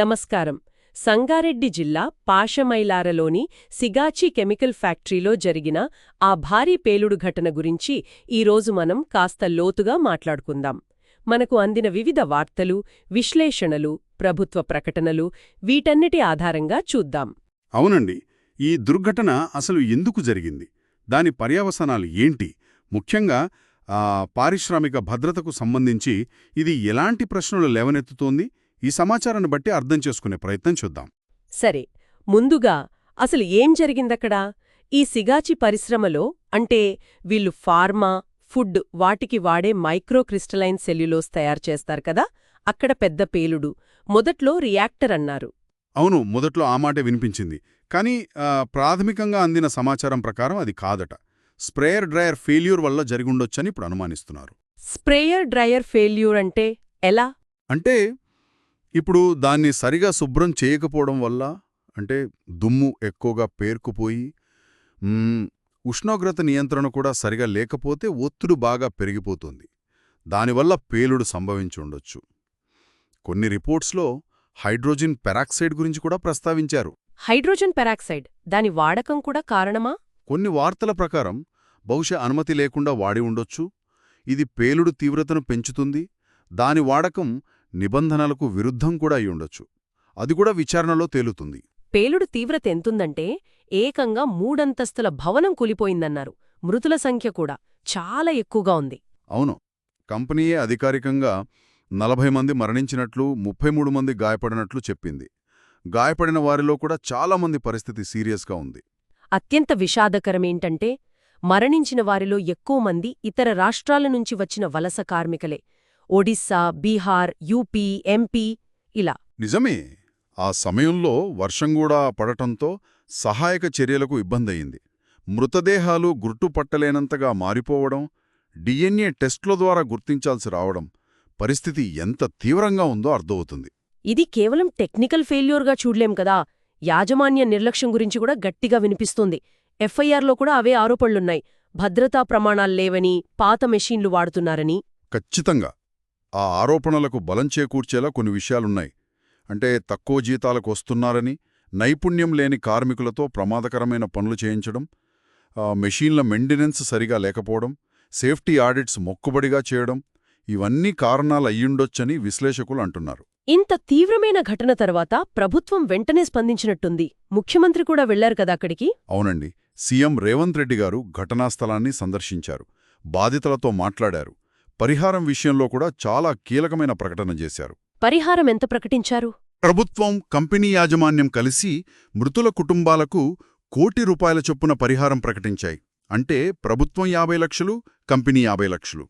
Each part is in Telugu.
నమస్కారం. సంగారెడ్డి జిల్లా పాషమైలారలోని సిగాచి కెమికల్ ఫ్యాక్టరీలో జరిగిన ఆ భారీ పేలుడు ఘటన గురించి ఈరోజు మనం కాస్త లోతుగా మాట్లాడుకుందాం. మనకు అందిన వివిధ వార్తలు విశ్లేషణలు ప్రభుత్వ ప్రకటనలు వీటన్నిటి ఆధారంగా చూద్దాం. అవునండి. ఈ దుర్ఘటన అసలు ఎందుకు జరిగింది? దాని పర్యవసనాలు ఏంటి? ముఖ్యంగా ఆ, పారిశ్రామిక భద్రతకు సంబంధించి ఇది ఎలాంటి ప్రశ్నలు లేవనెత్తుతోంది? ఈ సమాచారాన్ని బట్టి అర్థం చేసుకునే ప్రయత్నం చూద్దాం. సరే ముందుగా అసలు ఏం జరిగిందక్కడా? ఈ సిగాచి పరిశ్రమలో అంటే వీళ్ళు ఫార్మా ఫుడ్ వాటికి వాడే మైక్రోక్రిస్టలైన్ సెల్యులోస్ తయారు చేస్తారు కదా? అక్కడ పెద్ద పేలుడు. మొదట్లో రియాక్టర్ అన్నారు. అవును మొదట్లో ఆ మాటే వినిపించింది. కానీ ప్రాథమికంగా అందిన సమాచారం ప్రకారం అది కాదట. స్ప్రేయర్ డ్రయర్ ఫెయిల్యూర్ వల్ల జరిగుండొచ్చని ఇప్పుడు అనుమానిస్తున్నారు. స్ప్రేయర్ డ్రయర్ ఫెయిల్యూర్ అంటే ఎలా? అంటే ఇప్పుడు దాన్ని సరిగా శుభ్రం చేయకపోవడం వల్ల అంటే దుమ్ము ఎక్కువగా పేరుకుపోయి ఉష్ణోగ్రత నియంత్రణ కూడా సరిగా లేకపోతే ఒత్తిడి బాగా పెరిగిపోతుంది. దానివల్ల పేలుడు సంభవించి ఉండొచ్చు కొన్ని రిపోర్ట్స్లో హైడ్రోజిన్ పెరాక్సైడ్ గురించి కూడా ప్రస్తావించారు. హైడ్రోజన్ పెరాక్సైడ్ దాని వాడకం కూడా కారణమా? కొన్ని వార్తల ప్రకారం బహుశా అనుమతి లేకుండా వాడి ఉండొచ్చు. ఇది పేలుడు తీవ్రతను పెంచుతుంది. దాని వాడకం నిబంధనలకు విరుద్ధం కూడా అయి ఉండొచ్చు. అది కూడా విచారణలో తేలుతుంది. పేలుడు తీవ్రత ఎంతుందంటే ఏకంగా మూడంతస్తుల భవనం కూలిపోయిందన్నారు. మృతుల సంఖ్య కూడా చాలా ఎక్కువగా ఉంది. అవును. కంపెనీయే అధికారికంగా నలభై మంది మరణించినట్లు ముప్పై మూడు మంది గాయపడినట్లు చెప్పింది. గాయపడిన వారిలో కూడా చాలామంది పరిస్థితి సీరియస్గా ఉంది. అత్యంత విషాదకరమేంటంటే మరణించిన వారిలో ఎక్కువ మంది ఇతర రాష్ట్రాల నుంచి వచ్చిన వలస కార్మికులే. ఒడిస్సా బీహార్ యూపీ ఎంపీ ఇలా. నిజమే. ఆ సమయంలో వర్షం కూడా పడటంతో సహాయక చర్యలకు ఇబ్బందయింది. మృతదేహాలు గుర్తుపట్టలేనంతగా మారిపోవడం డిఎన్ఏ టెస్ట్ల ద్వారా గుర్తించాల్సి రావడం పరిస్థితి ఎంత తీవ్రంగా ఉందో అర్థమవుతుంది. ఇది కేవలం టెక్నికల్ ఫెయిల్యూర్గా చూడలేం కదా! యాజమాన్య నిర్లక్ష్యం గురించి కూడా గట్టిగా వినిపిస్తోంది. ఎఫ్ఐఆర్లో కూడా అవే ఆరోపణలున్నాయి. భద్రతా ప్రమాణాల్లేవని పాత మెషీన్లు వాడుతున్నారని. ఖచ్చితంగా. ఆ ఆరోపణలకు బలం చేకూర్చేలా కొన్ని విషయాలున్నాయి. అంటే తక్కువ జీతాలకు వస్తున్నారని నైపుణ్యం లేని కార్మికులతో ప్రమాదకరమైన పనులు చేయించడం మెషీన్ల మెయింటెనెన్స్ సరిగా లేకపోవడం సేఫ్టీ ఆడిట్స్ మొక్కుబడిగా చేయడం ఇవన్నీ కారణాలు అయ్యుండొచ్చని విశ్లేషకులు అంటున్నారు. ఇంత తీవ్రమైన ఘటన తర్వాత ప్రభుత్వం వెంటనే స్పందించినట్టుంది. ముఖ్యమంత్రి కూడా వెళ్ళారు కదా అక్కడికి? అవునండి. సీఎం రేవంత్ రెడ్డి గారు ఘటనా స్థలాన్ని సందర్శించారు. బాధితులతో మాట్లాడారు. పరిహారం విషయంలో కూడా చాలా కీలకమైన ప్రకటన చేశారు. పరిహారం ఎంత ప్రకటించారు? ప్రభుత్వం కంపెనీ యాజమాన్యం కలిసి మృతుల కుటుంబాలకు కోటి రూపాయల చొప్పున పరిహారం ప్రకటించాయి. అంటే ప్రభుత్వం యాభై లక్షలు కంపెనీ యాభై లక్షలు.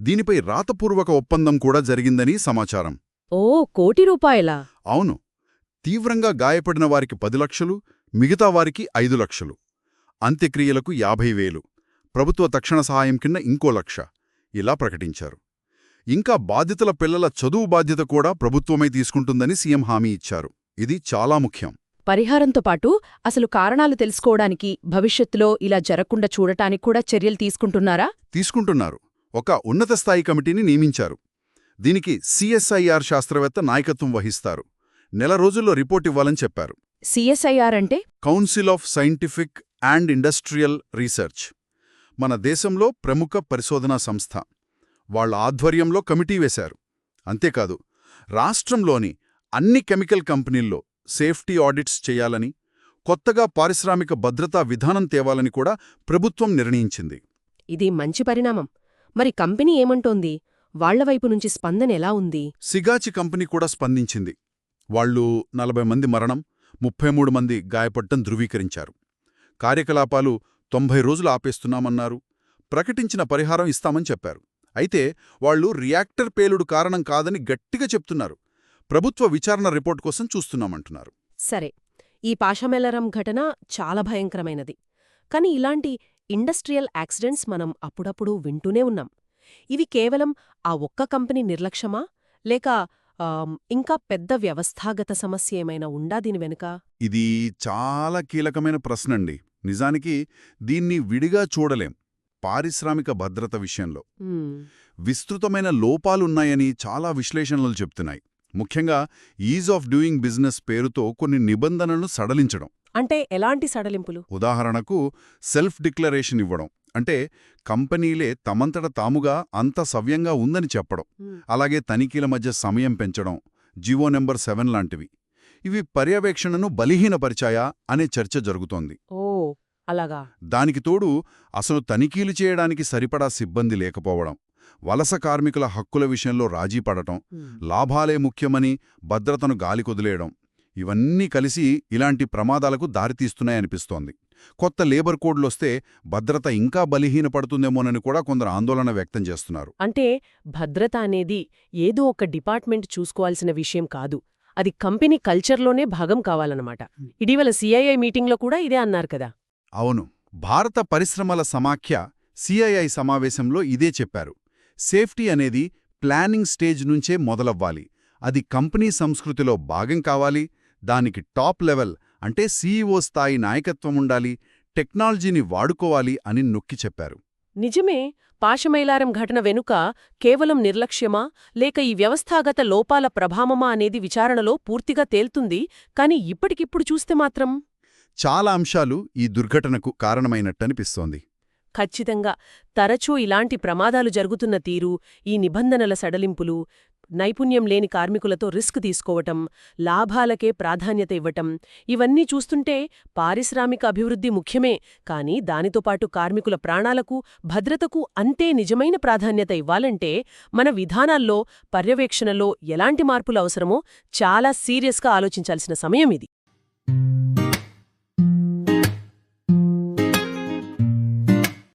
దీనిపై రాతపూర్వక ఒప్పందం కూడా జరిగిందని సమాచారం. ఓ కోటి రూపాయలా? అవును. తీవ్రంగా గాయపడిన వారికి పది లక్షలు మిగతా వారికి ఐదు లక్షలు. అంత్యక్రియలకు యాభై వేలు. ప్రభుత్వ తక్షణ సహాయం కింద ఇంకో లక్ష. ఇలా ప్రకటించారు. ఇంకా బాధితుల పిల్లల చదువు బాధ్యత కూడా ప్రభుత్వమే తీసుకుంటుందని సీఎం హామీ ఇచ్చారు. ఇది చాలా ముఖ్యం. పరిహారంతో పాటు అసలు కారణాలు తెలుసుకోవడానికి భవిష్యత్తులో ఇలా జరగకుండా చూడటానికి కూడా చర్యలు తీసుకుంటున్నారా? తీసుకుంటున్నారు. ఒక ఉన్నత స్థాయి కమిటీని నియమించారు. దీనికి సిఎస్ఐఆర్ శాస్త్రవేత్త నాయకత్వం వహిస్తారు. నెల రోజుల్లో రిపోర్ట్ ఇవ్వాలని చెప్పారు. సిఎస్ఐఆర్ అంటే? Council of scientific and industrial research. మన దేశంలో ప్రముఖ పరిశోధనా సంస్థ. వాళ్ళ ఆధ్వర్యంలో కమిటీ వేశారు. అంతేకాదు రాష్ట్రంలోని అన్ని కెమికల్ కంపెనీల్లో సేఫ్టీ ఆడిట్స్ చేయాలని కొత్తగా పారిశ్రామిక భద్రతా విధానం తేవాలని కూడా ప్రభుత్వం నిర్ణయించింది. ఇది మంచి పరిణామం. మరి కంపెనీ ఏమంటోంది? వాళ్ళ వైపు నుంచి స్పందన ఎలా ఉంది? సిగాచి కంపెనీ కూడా స్పందించింది. వాళ్ళు నలభై మంది మరణం ముప్పై మూడు మంది గాయపడటం ధృవీకరించారు. కార్యకలాపాలు తొంభై రోజులు ఆపేస్తున్నామన్నారు. ప్రకటించిన పరిహారం ఇస్తామని చెప్పారు. అయితే వాళ్ళు రియాక్టర్ పేలుడు కారణం కాదని గట్టిగా చెప్తున్నారు. ప్రభుత్వ విచారణ రిపోర్ట్ కోసం చూస్తున్నామంటున్నారు. సరే ఈ పాషమెల్లరం ఘటన చాలా భయంకరమైనది. కాని ఇలాంటి ఇండస్ట్రియల్ యాక్సిడెంట్స్ మనం అప్పుడప్పుడు వింటూనే ఉన్నాం. ఇవి కేవలం ఆ ఒక్క కంపెనీ నిర్లక్ష్యమా? లేక ఇంకా పెద్ద వ్యవస్థాగత సమస్య ఏమైనా ఉందా దీని వెనుక? ఇది చాలా కీలకమైన ప్రశ్నండి. నిజానికి దీన్ని విడిగా చూడలేం. పారిశ్రామిక భద్రత విషయంలో. విస్తృతమైన లోపాలున్నాయని చాలా విశ్లేషణలు చెప్తున్నాయి. ముఖ్యంగా ఈజ్ ఆఫ్ డూయింగ్ బిజినెస్ పేరుతో కొన్ని నిబంధనలను సడలించడం. అంటే ఎలాంటి సడలింపులు? ఉదాహరణకు సెల్ఫ్ డిక్లరేషన్ ఇవ్వడం. అంటే కంపెనీలే తమంతట తాముగా అంత సవ్యంగా ఉందని చెప్పడం. అలాగే తనిఖీల మధ్య సమయం పెంచడం జీవో నెంబర్ సెవెన్ లాంటివి. ఇవి పర్యవేక్షణను బలహీనపరిచాయా అనే చర్చ జరుగుతోంది. ఓ అలాగా? దానికి తోడు అసలు తనిఖీలు చేయడానికి సరిపడా సిబ్బంది లేకపోవడం వలస కార్మికుల హక్కుల విషయంలో రాజీ పడటం లాభాలే ముఖ్యమని భద్రతను గాలికొదిలేయడం ఇవన్నీ కలిసి ఇలాంటి ప్రమాదాలకు దారితీస్తున్నాయనిపిస్తోంది. కొత్త లేబర్ కోడ్లొస్తే భద్రత ఇంకా బలహీనపడుతుందేమోనని కూడా కొందరు ఆందోళన వ్యక్తం చేస్తున్నారు. అంటే భద్రత అనేది ఏదో ఒక డిపార్ట్మెంట్ చూసుకోవాల్సిన విషయం కాదు. అది కంపెనీ కల్చర్లోనే భాగం కావాలన్నమాట. ఇటీవల సిఐఐ మీటింగ్లో కూడా ఇదే అన్నారు కదా. అవును. భారత పరిశ్రమల సమాఖ్య సిఐఐ సమావేశంలో ఇదే చెప్పారు. సేఫ్టీ అనేది ప్లానింగ్ స్టేజ్ నుంచే మొదలవ్వాలి. అది కంపెనీ సంస్కృతిలో భాగం కావాలి. దానికి టాప్ లెవెల్ అంటే సీఈఓ స్థాయి నాయకత్వం ఉండాలి. టెక్నాలజీని వాడుకోవాలి అని నొక్కి చెప్పారు. నిజమే. పాశమైలారం ఘటన వెనుక కేవలం నిర్లక్ష్యమా? లేక ఈ వ్యవస్థాగత లోపాల ప్రభావమా అనేది విచారణలో పూర్తిగా తేల్తుంది. కాని ఇప్పటికిప్పుడు చూస్తే మాత్రం చాలా అంశాలు ఈ దుర్ఘటనకు కారణమైనట్టనిపిస్తోంది. ఖచ్చితంగా. తరచూ ఇలాంటి ప్రమాదాలు జరుగుతున్న తీరు ఈ నిబంధనల సడలింపులు నైపుణ్యం లేని కార్మికులతో రిస్క్ తీసుకోవటం లాభాలకే ప్రాధాన్యత ఇవ్వటం ఇవన్నీ చూస్తుంటే పారిశ్రామిక అభివృద్ధి ముఖ్యమే కానీ దానితో పాటు కార్మికుల ప్రాణాలకు భద్రతకు అంతే నిజమైన ప్రాధాన్యత ఇవ్వాలంటే మన విధానాల్లో పర్యవేక్షణలో ఎలాంటి మార్పులు అవసరమో చాలా సీరియస్గా ఆలోచించాల్సిన సమయం ఇది.